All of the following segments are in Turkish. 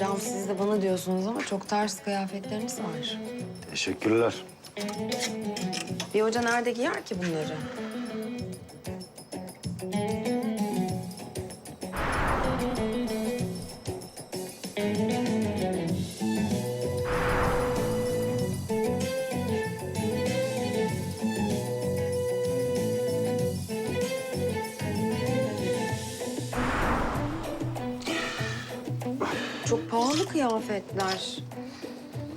Hocam siz de bana diyorsunuz ama çok ters kıyafetleriniz var. Teşekkürler. Bir hoca nerede giyer ki bunları? Kıyafetler.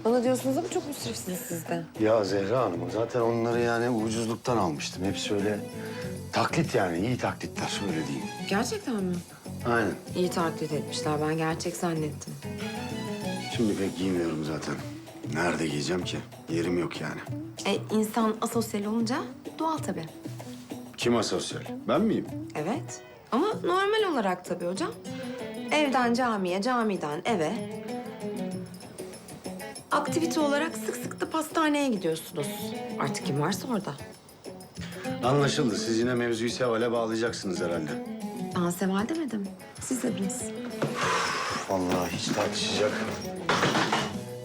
Bana diyorsunuz ama çok müsrifsiniz siz de. Ya Zehra Hanım zaten onları yani ucuzluktan almıştım. Hepsi öyle taklit yani iyi taklitler öyle diyeyim. Gerçekten mi? Aynen. İyi taklit etmişler. Ben gerçek zannettim. Şimdi pek giymiyorum zaten. Nerede giyeceğim ki? Yerim yok yani. E, insan asosyal olunca doğal tabii. Kim asosyal? Ben miyim? Evet. Ama normal olarak tabii hocam. Evden camiye, camiden eve. Aktivite olarak sık sık da pastaneye gidiyorsunuz. Artık kim varsa orada. Anlaşıldı. Siz yine mevzuyu Seval'e bağlayacaksınız herhalde. Ben Seval demedim. Siz dediniz. Vallahi hiç tartışacak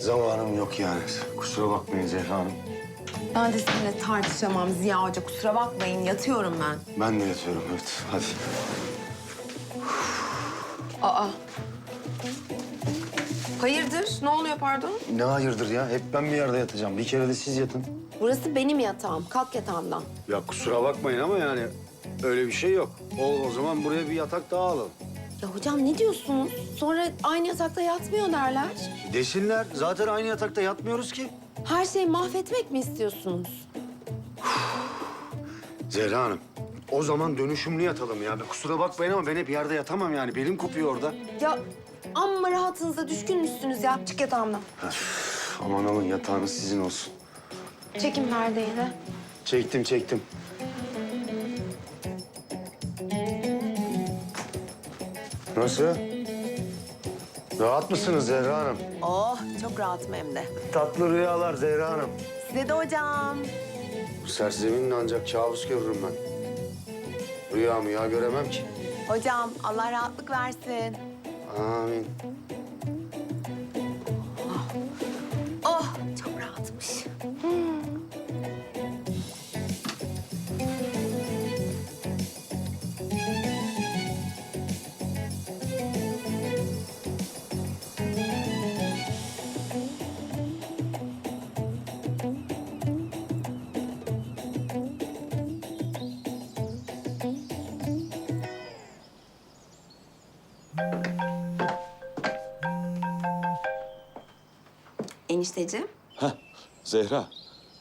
zamanım yok yani. Kusura bakmayın Zehra Hanım. Ben de sizinle tartışamam Ziya Hoca. Kusura bakmayın. Yatıyorum ben. Ben de yatıyorum evet. Hadi. Aa. Hayırdır? Ne oluyor pardon? Ne hayırdır ya? Hep ben bir yerde yatacağım. Bir kere de siz yatın. Burası benim yatağım. Kalk yatağımdan. Ya kusura bakmayın ama yani öyle bir şey yok. O, o zaman buraya bir yatak daha alalım. Ya hocam ne diyorsunuz? Sonra aynı yatakta yatmıyor derler. Desinler. Zaten aynı yatakta yatmıyoruz ki. Her şeyi mahvetmek mi istiyorsunuz? Zehra Hanım, o zaman dönüşümlü yatalım ya. Kusura bakmayın ama ben hep yerde yatamam yani. Belim kopuyor orada. Ya amma rahatınıza düşkünmüşsünüz ya. Çık yatağımdan. Üf, aman alın yatağınız sizin olsun. Çekin perdeyi de. Çektim, çektim. Nasıl? Rahat mısınız Zehra Hanım? Oh çok rahatım hem de. Tatlı rüyalar Zehra Hanım. Size de hocam. Bu serzeminle ancak kabus görürüm ben. Rüya mı ya göremem ki. Hocam Allah rahatlık versin. Amin. Enişteciğim. Heh, Zehra.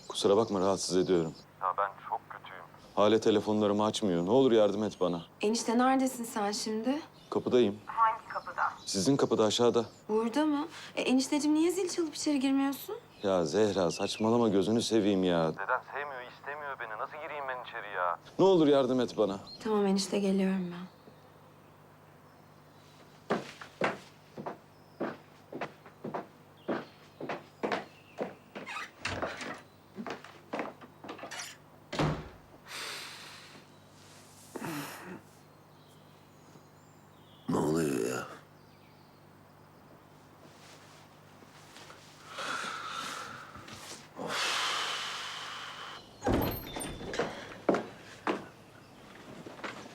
Kusura bakma rahatsız ediyorum. Ya ben çok kötüyüm. Hale telefonlarımı açmıyor. Ne olur yardım et bana. Enişte neredesin sen şimdi? Kapıdayım. Hangi kapıda? Sizin kapıda aşağıda. Burada mı? E, enişteciğim niye zil çalıp içeri girmiyorsun? Ya Zehra saçmalama gözünü seveyim ya. Deden sevmiyor, istemiyor beni. Nasıl gireyim ben içeri ya? Ne olur yardım et bana. Tamam enişte geliyorum ben.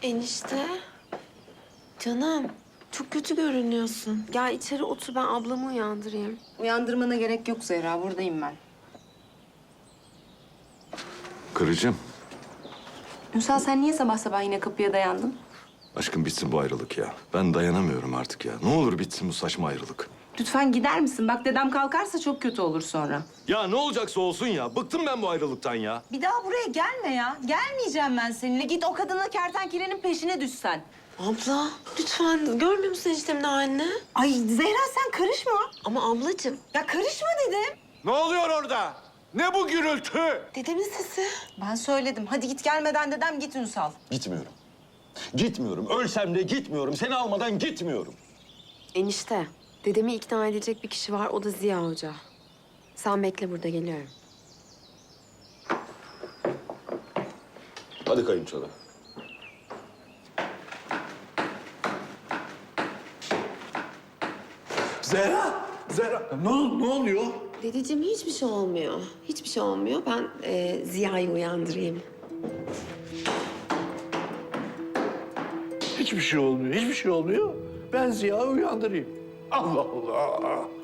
Enişte. Canım. Çok kötü görünüyorsun. Gel içeri otur ben ablamı uyandırayım. Uyandırmana gerek yok Zehra. Buradayım ben. Kırıcım. Ünsal sen niye sabah sabah yine kapıya dayandın? Aşkım bitsin bu ayrılık ya. Ben dayanamıyorum artık ya. Ne olur bitsin bu saçma ayrılık. Lütfen gider misin? Bak dedem kalkarsa çok kötü olur sonra. Ya ne olacaksa olsun ya. Bıktım ben bu ayrılıktan ya. Bir daha buraya gelme ya. Gelmeyeceğim ben seninle. Git o kadınla kertenkelenin peşine düşsen. Abla lütfen görmüyor musun eniştemin anne? Ay Zehra sen karışma. Ama ablacığım Ya karışma dedim. Ne oluyor orada? Ne bu gürültü? dedemin sesi. Ben söyledim. Hadi git gelmeden dedem git Ünsal. Gitmiyorum. Gitmiyorum. Ölsem de gitmiyorum. Seni almadan gitmiyorum. Enişte dedemi ikna edecek bir kişi var o da Ziya Hoca. Sen bekle burada geliyorum. Hadi kayınçoda. Zehra! Zehra! Ne, ol- ne oluyor? Dedeciğim hiçbir şey olmuyor. Hiçbir şey olmuyor. Ben e, Ziya'yı uyandırayım. Hiçbir şey olmuyor, hiçbir şey olmuyor. Ben Ziya'yı uyandırayım. Allah Allah!